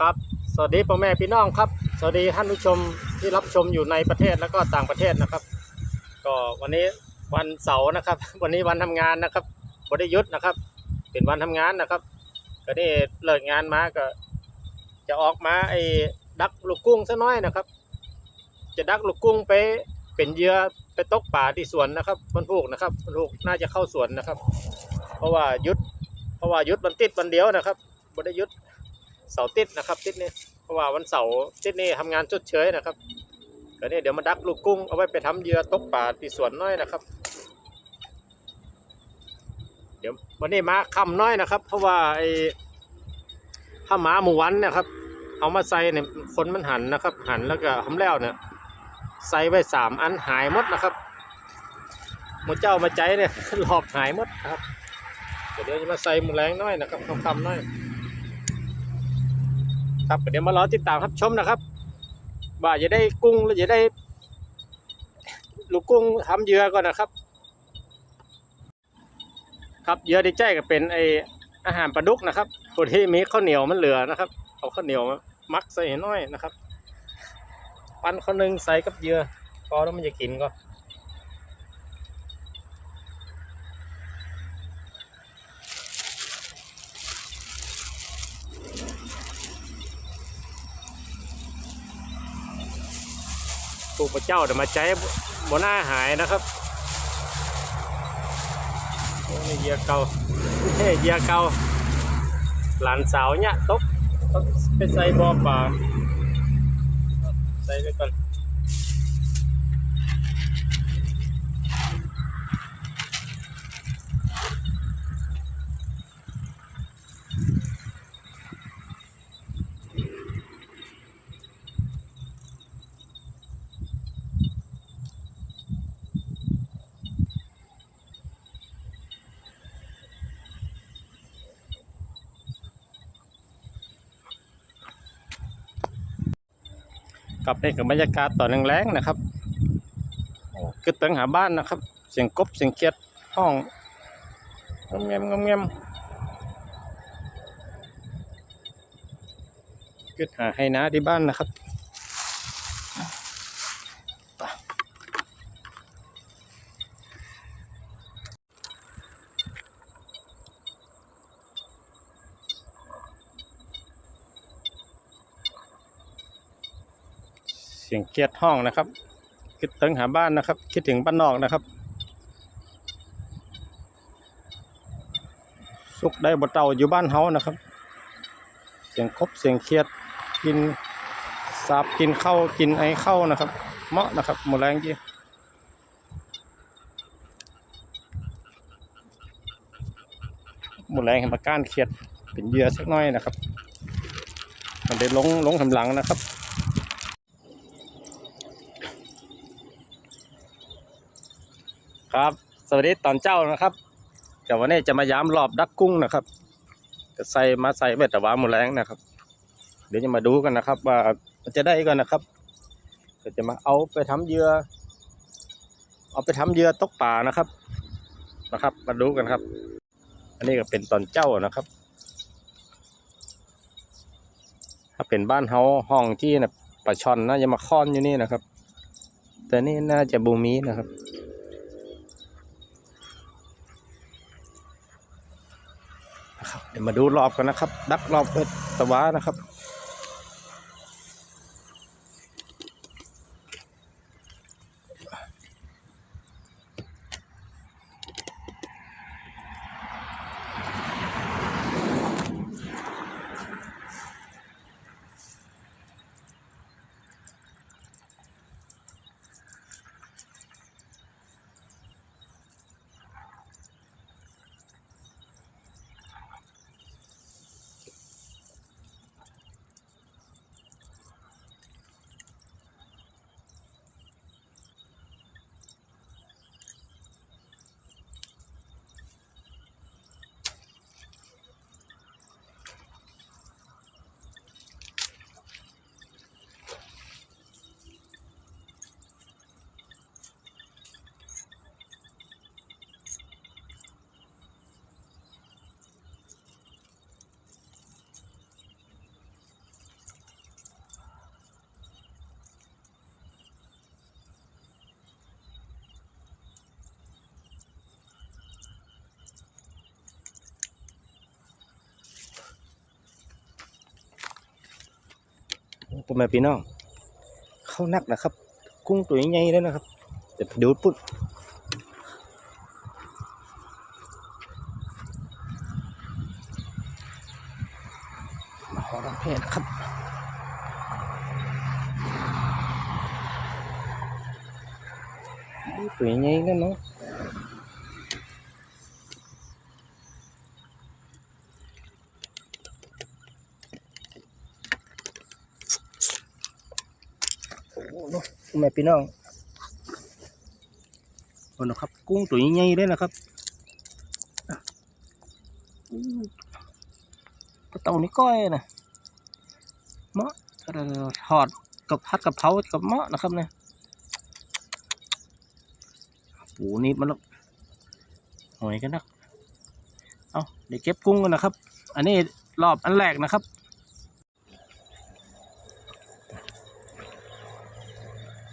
ครับ สวัสดีพ่อแม่พี่น้องครับ สวัสดีท่านผู้ชมที่รับชมอยู่ในประเทศแล้วก็ต่างประเทศนะครับ ก็วันนี้วันเสาร์นะครับ วันนี้วันทำงานนะครับบริยุทธ์นะครับ เป็นวันทำงานนะครับ ก็ได้เลิกงานมาก็ จะออกมาไอ้ดักลูกกุ้งซะน้อยนะครับ จะดักลูกกุ้งไปเป็นเหยื่อไปตกป่าที่สวนนะครับวันพุกนะครับวันพุกน่าจะเข้าสวนนะครับ เพราะว่ายุดเพราะว่ายุดวันติดวันเดียวนะครับบริยุทธ์ เสาร์ติดนะครับ ติดนี่เพราะว่าวันเสาร์ติดนี่ทำงานชดเชยนะครับก็นี่เดี๋ยวมาดักลูกกุ้งเอาไว้ไปทำเหยื่อตกป่าที่สวนน้อยนะครับ เดี๋ยววันนี้มาคำน้อยนะครับ เพราะว่าไอ้ถ้าหมาหมูวันนะครับ เอามาใส่เนี่ยคนมันหันนะครับ หันแล้วก็ทำแล้วเนี่ยใส่ไว้สามอันหายหมดนะครับหมูเจ้ามาใจเนี่ยหลอกหายหมดครับเดี๋ยวจะมาใส่หมูแรงน้อยนะครับคำๆน้อย ครับเดี๋ยวมารอติดตามครับชมนะครับว่าจะได้กุ้งหรือจะได้ ลูกกุ้งทำเหยื่อก่อนนะครับ ครับเหยื่อที่ใจก็เป็นไออาหารปลาดุกนะครับคนที่มีข้าวเหนียวมันเหลือนะครับเอาข้าวเหนียวมามักใส่หน้อยนะครับ ปั้นข้าวหนึงใส่กับเหยื่อพอแล้วมันจะกินก็ พระเจ้าแต่มาใจบนหน้าหายนะครับโอ้นี่เยียเก่าเฮ้ยเยียเก่าหลานสาวเนี่ยตกต้องไปใส่บอปลาใส่ไปก่อน กลับนี่กับบรรยากาศตอนแรงๆนะครับโอ้กึดตังหาบ้านนะครับ เสียงกบเสียงเขียดห้องงมเงมงมเงมกึดหาให้นะที่บ้านนะครับ งเกียดห้องนะครับ คิดถึงหาบ้านนะครับ คิดถึงบ้านนอกนะครับ สุกได้บ่เต่าอยู่บ้านเฮานะครับ เสียงครบเสียงเครียดกินสาบกินข้าวกินไอเข้านะครับ เหมาะนะครับหมดแรงจีหมดแรงเห็นมาก้านเครียดเป็นเยื่อสักหน้อยนะครับ มันได้ลงลงทำหลังนะครับ ครับ สวัสดีตอนเจ้านะครับเดี๋ยววันนี้จะมาย้ำรอบดักกุ้งนะครับจะใส่มาใส่เบ็ดแต่ว่ามดแรงนะครับ เดี๋ยวจะมาดูกันนะครับ ว่ามันจะได้ก่อนนะครับเดี๋ยวจะมาเอาไปทำเยื่อเอาไปทำเยื่อตกป่านะครับนะครับ มาดูกันครับ อันนี้ก็เป็นตอนเจ้านะครับ ถ้าเป็นบ้านเฮาห้องที่นะปลาช่อนน่าจะมาค้อนอยู่นี่นะครับ แต่นี่น่าจะบูมีนะครับ นะครับเดี๋ยว มาดูรอบกันนะครับ ดักรอบเปิดตะวานะครับ ค พ่อแม่พี่น้องเขานักนะครับ กุ้งตัวใหญ่ๆแล้วนะครับเดี๋ยวปดูปุ๊บมาขอรับเพศนครับตัวใหญ่กันเนาะโอ้โหเนาะ แม่พี่น้องโอ้นะครับ กุ้งตัวใหญ่ๆเลยนะครับอะอู้กระเต่านี่ก้อยนะเมาะทอดกับพัดกับเผากับเมาะนะครับเนี่ยโอ้นี่มันละหอยกันนะเอาเดี๋ยวเก็บกุ้งกันนะครับ อันนี้รอบอันแรกนะครับ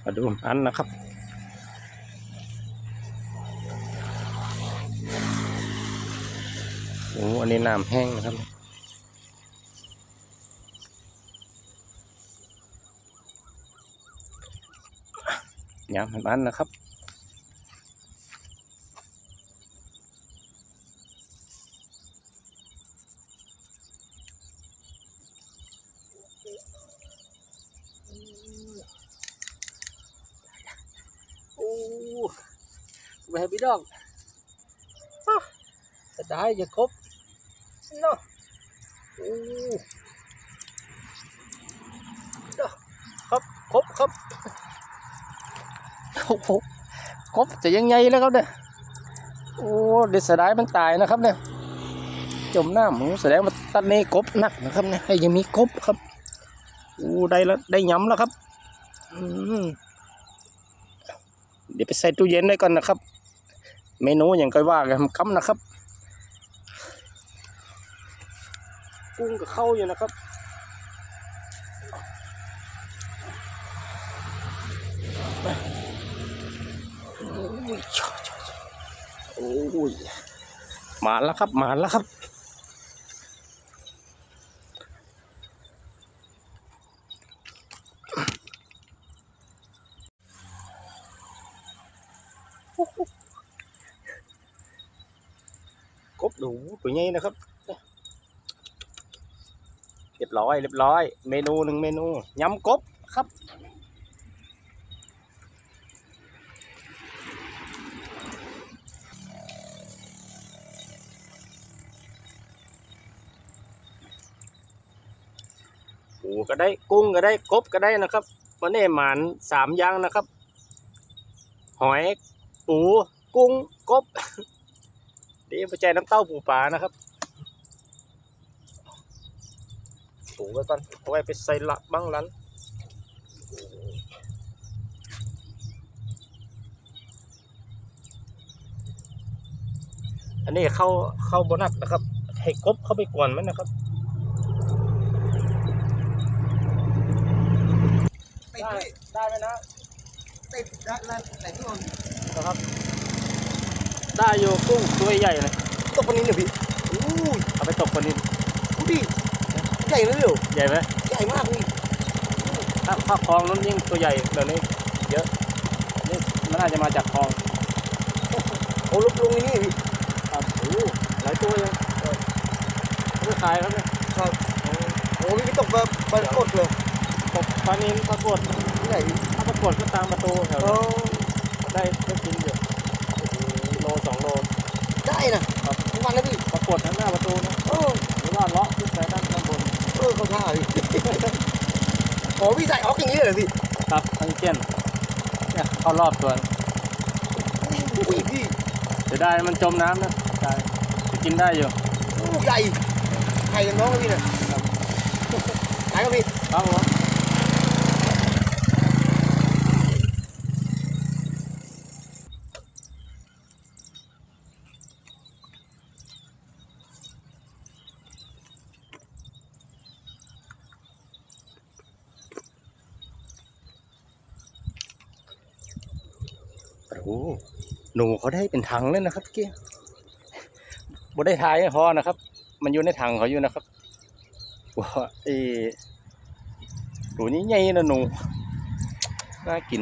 มาดูอันนะครับ โอ้อันนี้น้ำแห้งนะครับยำอันนะครับ โอ้ไปให้พี่ น้องจะได้จะครบเนาะโอ้เนะครับครบครับโอ้โหครบจะยังไงแล้วครับเนี่ยโอ้เดี๋ยวเสียดายมันตายนะครับเนี่ยจมหน้ำหมูแสดงว่าตันนี้กบหนักนะครับเนี่ยยังมีกบครับโอ้ได้แล้วได้ย้ำแล้วครับอืเดี๋ยวไปใส่ตู้เย็นได้ก่อนนะครับ เมนูอย่างค่อยว่ากันคำนะครับ กุ้งก็เข้าอยู่นะครับโอ้ยชอชอชอโอ้ยมาแล้วครับ มาแล้วครับ กบดูตัวใหญ่นะครับเรียบร้อยเรียบร้อย เมนูหนึ่งเมนูยำกบครับปูก็ได้กุ้งก็ได้กบก็ได้นะครับวันนี้หมานสามอย่างนะครับ หอย ปู กุ้งกบ เดี๋ยวไปแจกน้ำเต้าปูปลานะครับปูไว้ก่อนเอาไว้ไปใส่ละบ้างลันอันนี้เข้าเข้าบนักนะครับ ให้กบเข้าไปก่อนมันนะครับติดได้ด้วยได้ไหมนะติดด้านล่างไหนที่มันนะครับ ได้อยู่กุ้งตัวใหญ่เลยตกคนนี้เนี่ยพี่อู้ยเอาไปตกคนนี้ดูดิใหญ่เลยเหรอใหญ่ไหมใหญ่มากพี่ถ้าถ้าคลองนั้นยิ่งตัวใหญ่แบบนี้เยอะนี่มันน่าจะมาจากคลองโอ้ลุกลงนี่พี่ครับโอ้หลายตัวยังเออเอาไปขายครับเนี่ยครับโอ้พี่ตกแบบปลากดเลยตกปลานินปลากดที่ไหนพี่ถ้าปลากดก็ตามประตูแถวโอ้นี้ได้ได้กินอยู่โล สองโลได้นะครับทุกวันนะพี่ปลากดทั้งหน้าประตูนะโอ้หรือว่าเลาะขึ้นไปด้านข้างบนเออเขาท่าพี่โอ้พี่ใส่ออกอย่างนี้เลยเหรอพี่ครับทั้งเจี้ยนเนี่ยเข้ารอบตัวอุ้ยพี่จะได้มันจมน้ำนะได้จะกินได้อยู่อู้ใหญ่ใหญ่อย่างน้องเลยพี่เนี่ยไหนครับพี่ครับผม หนูเขาได้เป็นถังเลยนะครับเมื่อกี้บ่ได้ทายให้พอนะครับ มันอยู่ในถังเขาอยู่นะครับว่าไอ้หนูนี่ใหญ่นะหนูน่ากิน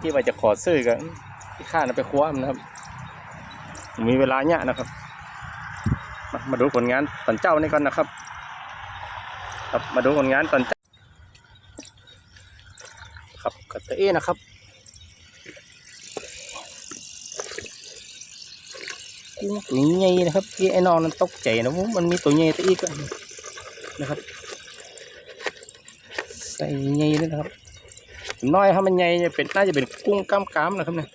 ที่ว่าจะขอซื้อกันที่ข้านะไปคว้ามันนะครับ มีเวลาเนี่ยนะครับ มามาดูผลงานตอนเจ้านี่ก่อนนะครับ ครับมาดูผลงานตอนเจ้าครับกระเตะนะครับ กุ้งตัวใหญ่นะครับที่ไอ้นอนนั้นตกใจนะว่ามันมีตัวใหญ่ตัวอีกนะครับใส่ใหญ่เลยนะครับน้อยถ้ามันใหญ่เนี่ยเป็นน่าจะเป็นกุ้งกล้ามกามนะครับเนี่ย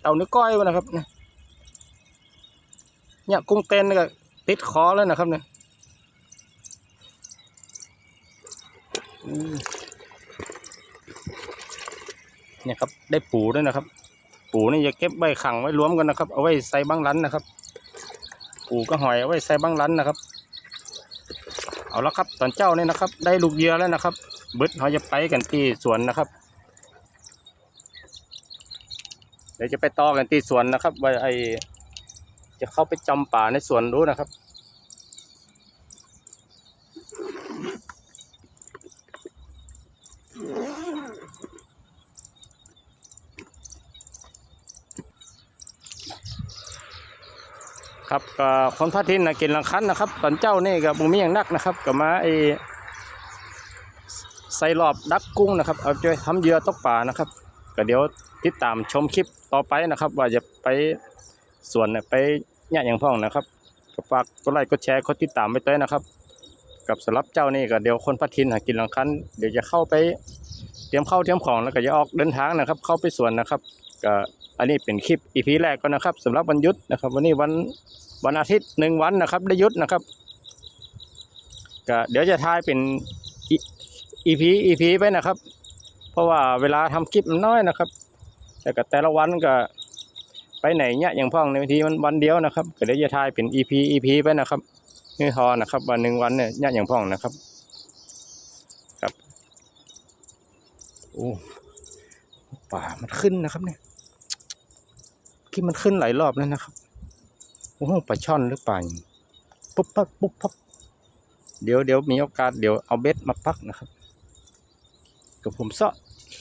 เต่าเนื้อก้อยนะครับเนี่ยเนี่ยกุ้งเต้นก็ติดคอแล้วนะครับเนี่ยเนี่ยครับได้ปูด้วยนะครับ ปูนี่จะเก็บใบขังไว้รวมกันนะครับ เอาไว้ใส่บ้างรันนะครับ ปูก็หอยเอาไว้ใส่บ้างรันนะครับ เอาละครับตอนเจ้านี่นะครับ ได้ลูกเยือแล้วนะครับบึดเขาจะไปกันที่สวนนะครับ เดี๋ยวจะไปต่อกันที่สวนนะครับว่าไอจะเข้าไปจำป่าในสวนรู้นะครับ ครับก็คนพัดทินนะกินลังคันนะครับ ตอนเจ้านี่กับบุมีอย่างนักนะครับก็มาไอใส่รอบดักกุ้งนะครับเอาไปทำเหยื่อตกป่านะครับก็เดี๋ยวติดตามชมคลิปต่อไปนะครับ ว่าจะไปสวนไปเนี่ยอย่างพ่องนะครับก็ฝากกดไลค์กดแชร์กดติดตามไปเต้ยนะครับ กับสำหรับเจ้านี่ก็เดี๋ยวคนพัดทินหากินหลังคันเดี๋ยวจะเข้าไปเตรียมเข้าเตรียมของแล้วก็จะออกเดินทางนะครับ เข้าไปสวนนะครับก็ อันนี้เป็นคลิปอีพีแรกก็นะครับสำหรับวันยุดนะครับ วันนี้วันวันอาทิตย์หนึ่งวันนะครับ ได้ยุดนะครับก็เดี๋ยวจะทายเป็น EP EP ไปนะครับ เพราะว่าเวลาทำคลิปมันน้อยนะครับ แต่ก็แต่ละวันก็ไปไหนเนี่ยอย่างพ่องในบางทีมันวันเดียวนะครับก็เดี๋ยวจะทายเป็น EP EP ไปนะครับนี่ทอนะครับ วันหนึ่งวันเนี่ยเนี่ยอย่างพ่องนะครับครับโอ้ป่ามันขึ้นนะครับเนี่ย ที่มันขึ้นหลายรอบแล้วนะครับโอ้โหปลาช่อนหรือเปล่าปุ๊บปั๊บปุ๊บปั๊บเดี๋ยวเดี๋ยวมีโอกาสเดี๋ยวเอาเบ็ดมาปักนะครับกับผมเสาะ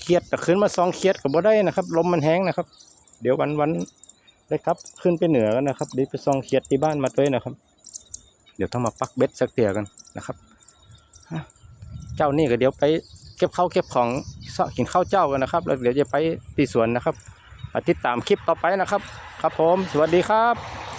เครียดแต่ขึ้นมาซองเครียดกับบ่ได้นะครับ ลมมันแห้งนะครับ เดี๋ยววันวันได้ครับ ขึ้นไปเหนือกันนะครับเดี๋ยวไปซองเครียดที่บ้านมาด้วยนะครับ เดี๋ยวต้องมาปักเบ็ดสักเตียกันนะครับเจ้านี่ก็เดี๋ยวไปเก็บข้าวเก็บของเสาะกินข้าวเจ้ากันนะครับ แล้วเดี๋ยวจะไปที่สวนนะครับ ติดตามคลิปต่อไปนะครับ ครับผม สวัสดีครับ